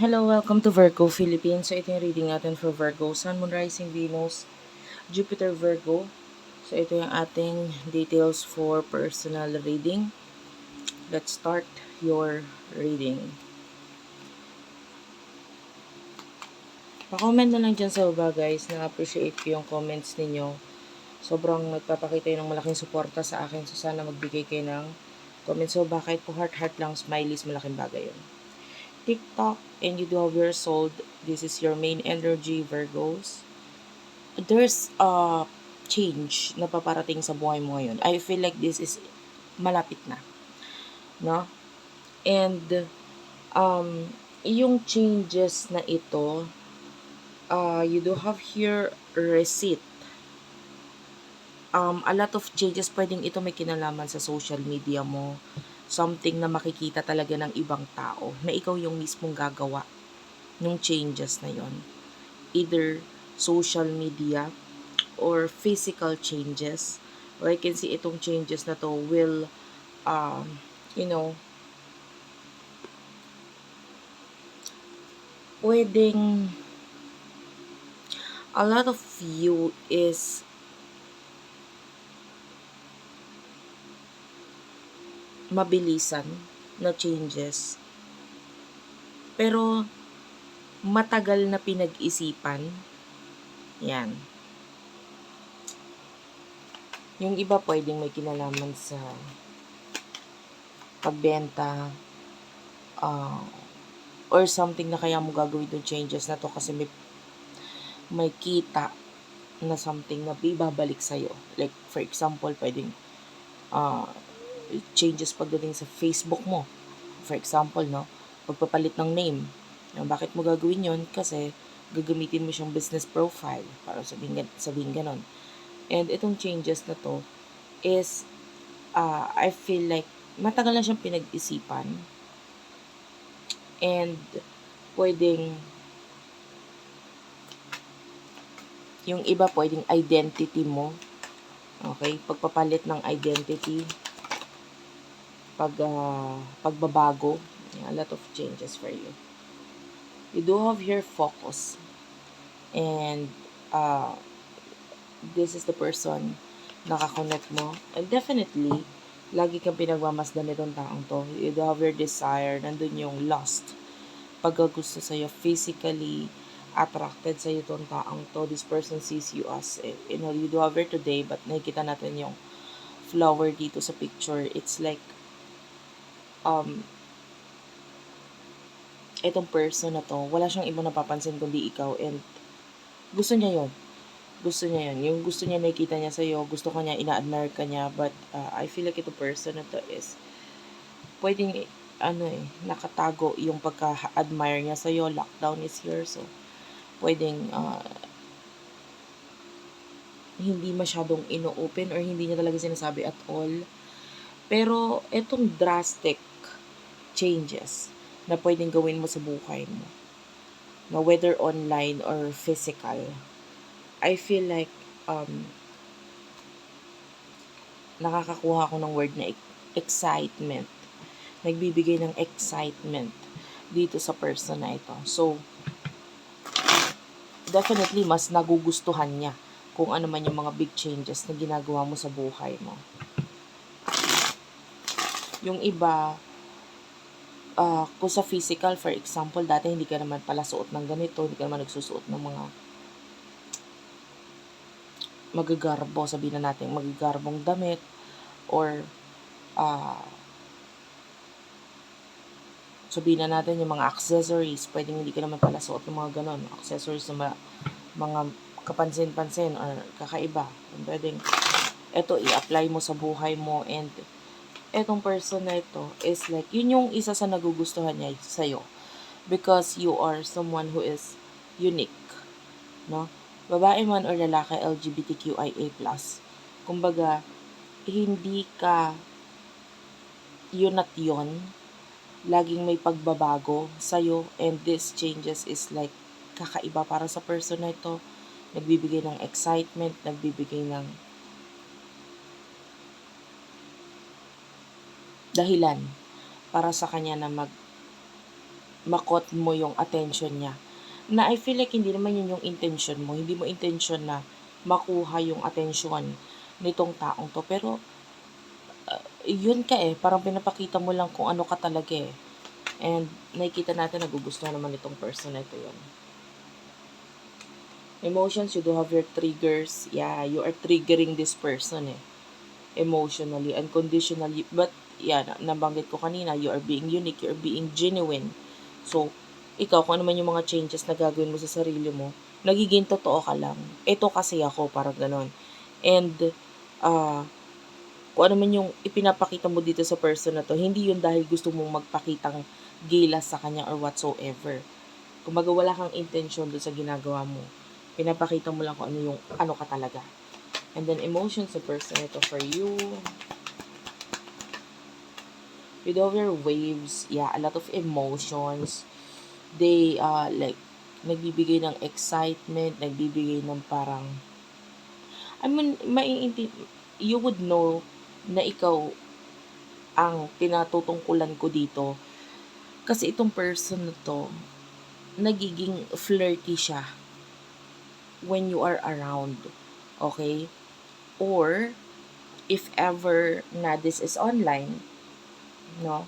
Hello, welcome to Virgo Philippines. So, ito yung reading natin for Virgo. Sun, Moon, Rising, Venus, Jupiter, Virgo. So, ito yung ating details for personal reading. Let's start your reading. Pa-comment na lang dyan sa baba guys. Na-appreciate yung comments ninyo. Sobrang nagpapakita yun ng malaking suporta sa akin. So, sana magbigay kayo ng comments. So, bakit po heart-heart lang, smileys, malaking bagay yun. TikTok and you do have your soul, this is your main energy, Virgos. There's a change na paparating sa buhay mo ngayon. I feel like this is malapit na. No? And um, yung changes na ito, uh, you do have here receipt. Um, a lot of changes, pwedeng ito may kinalaman sa social media mo, something na makikita talaga ng ibang tao na ikaw yung mismong gagawa ng changes na yon either social media or physical changes. Or I can see itong changes na to will um, you know pwedeng a lot of you is mabilisan na changes. Pero matagal na pinag-isipan. Yan. Yung iba pwedeng may kinalaman sa pagbenta uh, or something na kaya mo gagawin yung changes na to kasi may may kita na something na ibabalik sa'yo. Like, for example, pwedeng uh, changes pagdating sa Facebook mo. For example, no, pagpapalit ng name. No, bakit mo gagawin yon Kasi gagamitin mo siyang business profile para sabihin, sabihin ganon. And itong changes na to is, uh, I feel like matagal na siyang pinag-isipan. And pwedeng yung iba pwedeng identity mo. Okay? Pagpapalit ng identity pag uh, pagbabago, a lot of changes for you. You do have your focus and uh, this is the person nakakonect mo. And definitely, lagi kang pinagmamasdan nitong taong to. You do have your desire, nandun yung lust. Pagkagusto sa'yo, physically attracted sa'yo itong taong to. This person sees you as, eh, you know, you do have her today, but nakikita natin yung flower dito sa picture. It's like um, itong person na to, wala siyang ibang napapansin kundi ikaw and gusto niya yon gusto niya yon yung gusto niya nakikita niya sa'yo, gusto ka niya, ina-admire ka niya, but uh, I feel like itong person na to is pwedeng ano eh, nakatago yung pagka-admire niya sa'yo, lockdown is here, so pwedeng uh, hindi masyadong ino-open or hindi niya talaga sinasabi at all. Pero etong drastic changes na pwedeng gawin mo sa buhay mo. Na whether online or physical. I feel like um, nakakakuha ako ng word na excitement. Nagbibigay ng excitement dito sa person na ito. So, definitely mas nagugustuhan niya kung ano man yung mga big changes na ginagawa mo sa buhay mo. Yung iba, uh, kung sa physical, for example, dati hindi ka naman pala suot ng ganito, hindi ka naman nagsusuot ng mga magagarbo, sabihin na natin, magagarbong damit, or uh, sabihin na natin yung mga accessories, pwedeng hindi ka naman pala suot ng mga ganon, accessories na mga, mga kapansin-pansin or kakaiba. Pwedeng, eto, i-apply mo sa buhay mo and etong person na ito is like, yun yung isa sa nagugustuhan niya sa'yo. Because you are someone who is unique. No? Babae man or lalaki, LGBTQIA+. Kumbaga, hindi ka yun at yun. Laging may pagbabago sa'yo and this changes is like kakaiba para sa person na ito. Nagbibigay ng excitement, nagbibigay ng dahilan para sa kanya na mag makot mo yung attention niya. Na I feel like hindi naman yun yung intention mo. Hindi mo intention na makuha yung attention nitong taong to. Pero, uh, yun ka eh. Parang pinapakita mo lang kung ano ka talaga eh. And nakikita natin nagugustuhan naman itong person na ito yun. Emotions, you do have your triggers. Yeah, you are triggering this person eh. Emotionally, unconditionally. But, yeah, na- nabanggit ko kanina, you are being unique, you are being genuine. So, ikaw, kung ano man yung mga changes na gagawin mo sa sarili mo, nagiging totoo ka lang. Ito kasi ako, parang ganon. And, ah, kung ano man yung ipinapakita mo dito sa person na to, hindi yun dahil gusto mong magpakitang gilas sa kanya or whatsoever. Kumbaga wala kang intention doon sa ginagawa mo. Pinapakita mo lang kung ano yung ano ka talaga. And then emotions sa person ito for you. With your waves, yeah, a lot of emotions. They uh like nagbibigay ng excitement, nagbibigay ng parang I mean, maiinti you would know na ikaw ang tinatutungkulan ko dito. Kasi itong person na to, nagiging flirty siya when you are around. Okay? Or, if ever na this is online, no?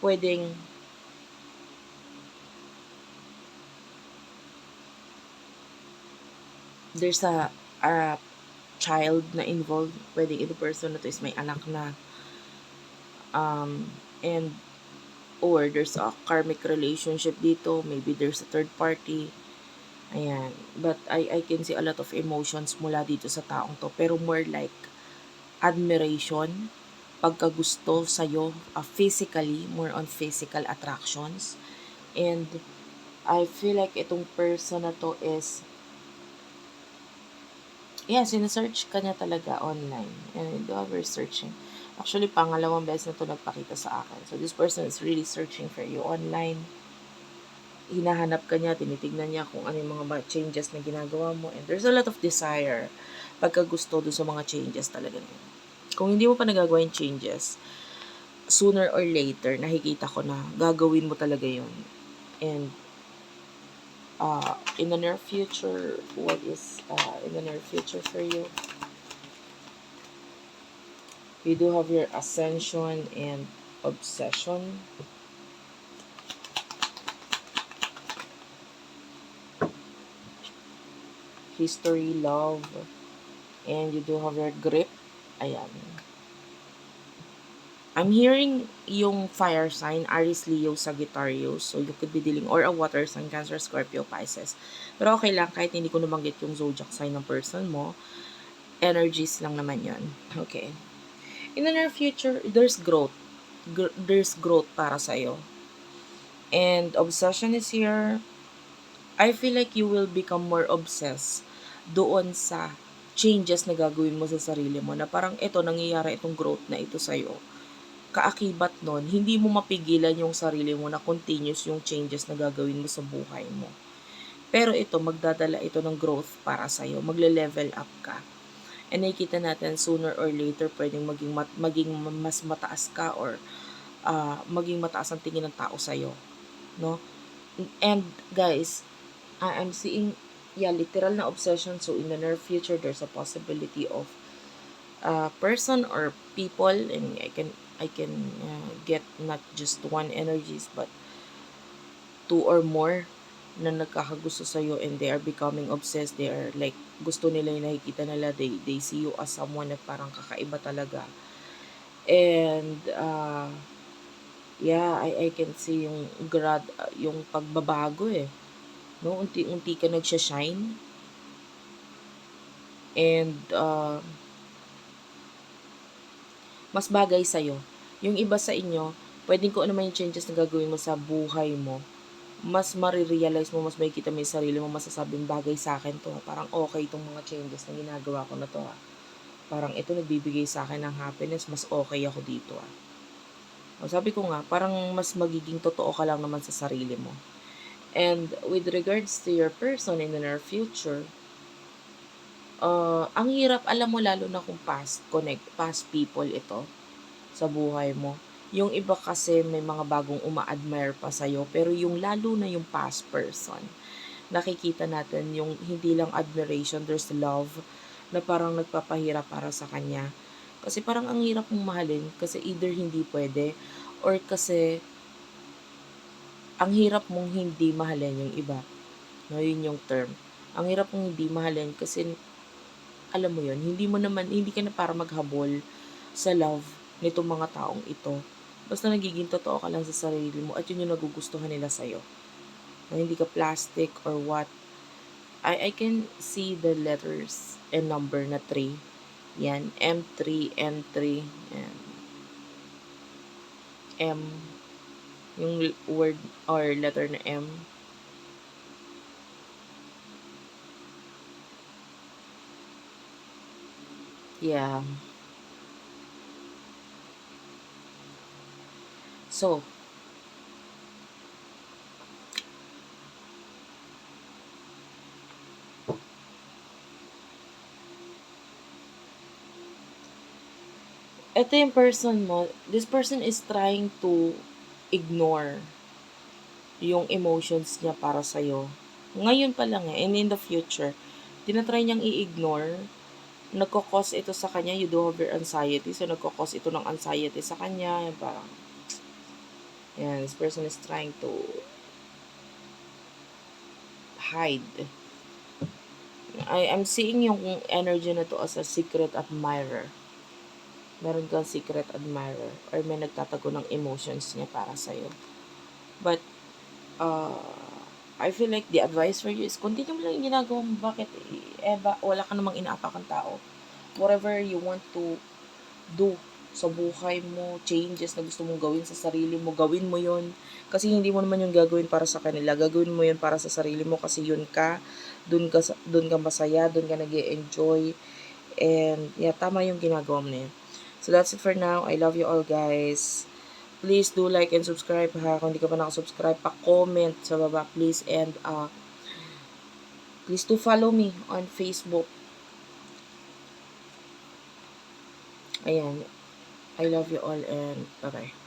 Pwedeng there's a, a child na involved. Pwedeng ito person na to is may anak na. Um, and or there's a karmic relationship dito. Maybe there's a third party. Ayan. But I, I can see a lot of emotions mula dito sa taong to. Pero more like admiration, pagkagusto sa'yo, uh, physically, more on physical attractions. And I feel like itong person na to is yeah, sinesearch ka niya talaga online. And do ever searching. Actually, pangalawang beses na to nagpakita sa akin. So, this person is really searching for you online. Hinahanap ka niya, tinitignan niya kung ano yung mga changes na ginagawa mo. And there's a lot of desire pagka gusto doon sa mga changes talaga niya. Kung hindi mo pa nagagawa yung changes, sooner or later, nakikita ko na gagawin mo talaga yun. And uh, in the near future, what is uh, in the near future for you? We do have your ascension and obsession. History, love, and you do have your grip. Ayan. I'm hearing yung fire sign, Aries, Leo, Sagittarius. So, you could be dealing, or a water sign, Cancer, Scorpio, Pisces. Pero okay lang, kahit hindi ko nabanggit yung zodiac sign ng person mo, energies lang naman yon Okay. In the near future, there's growth. Gr- there's growth para sa'yo. And obsession is here. I feel like you will become more obsessed doon sa changes na gagawin mo sa sarili mo na parang ito, nangyayari itong growth na ito sa'yo kaakibat nun, hindi mo mapigilan yung sarili mo na continuous yung changes na gagawin mo sa buhay mo. Pero ito, magdadala ito ng growth para sa'yo. Magle-level up ka. And nakikita natin, sooner or later, pwedeng maging, mat- maging mas mataas ka or uh, maging mataas ang tingin ng tao sa'yo. No? And guys, I am seeing, yeah, literal na obsession. So in the near future, there's a possibility of a person or people, and I can I can uh, get not just one energies but two or more na nagkakagusto sa iyo and they are becoming obsessed. They are like gusto nila yung nakikita nila. They they see you as someone na parang kakaiba talaga. And uh, yeah I I can see yung grad uh, yung pagbabago eh no unti-unti ka nagsha-shine and uh, mas bagay sa'yo. Yung iba sa inyo, pwedeng ko ano man yung changes na gagawin mo sa buhay mo, mas marirealize mo, mas makikita mo yung sarili mo, masasabing bagay sa akin to. Parang okay itong mga changes na ginagawa ko na to. Ha. Parang ito nagbibigay sa akin ng happiness, mas okay ako dito. Ha. O, sabi ko nga, parang mas magiging totoo ka lang naman sa sarili mo. And with regards to your person in the near future, uh, ang hirap, alam mo lalo na kung past connect, past people ito sa buhay mo. Yung iba kasi may mga bagong uma-admire pa sa'yo, pero yung lalo na yung past person, nakikita natin yung hindi lang admiration, there's love na parang nagpapahirap para sa kanya. Kasi parang ang hirap mong mahalin kasi either hindi pwede or kasi ang hirap mong hindi mahalin yung iba. No, yun yung term. Ang hirap mong hindi mahalin kasi alam mo yun, hindi mo naman, hindi ka na para maghabol sa love nitong mga taong ito. Basta nagiging totoo ka lang sa sarili mo at yun yung nagugustuhan nila sa'yo. Na hindi ka plastic or what. I, I can see the letters and number na 3. Yan, M3, N3, yan. M, yung word or letter na M. Yeah. So, ito yung person mo, this person is trying to ignore yung emotions niya para sa'yo. Ngayon pa lang eh, and in the future, tinatry niyang i-ignore, nagkakos ito sa kanya, you do have your anxiety, so nagkakos ito ng anxiety sa kanya, yung parang, yan, this person is trying to hide. I, I'm seeing yung energy na to as a secret admirer meron kang secret admirer or may nagtatago ng emotions niya para sa'yo. But, uh, I feel like the advice for you is continue mo lang yung ginagawa mo. Bakit? Eh, ba, wala ka namang inaapakang tao. Whatever you want to do sa buhay mo, changes na gusto mong gawin sa sarili mo, gawin mo yun. Kasi hindi mo naman yung gagawin para sa kanila. Gagawin mo yun para sa sarili mo kasi yun ka. Dun ka, dun ka masaya, dun ka nag enjoy And, yeah, tama yung ginagawa mo na yun. So that's it for now. I love you all guys. Please do like and subscribe ha. Kung hindi ka pa nakasubscribe, pa-comment sa baba please. And uh, please do follow me on Facebook. Ayan. I love you all and bye-bye.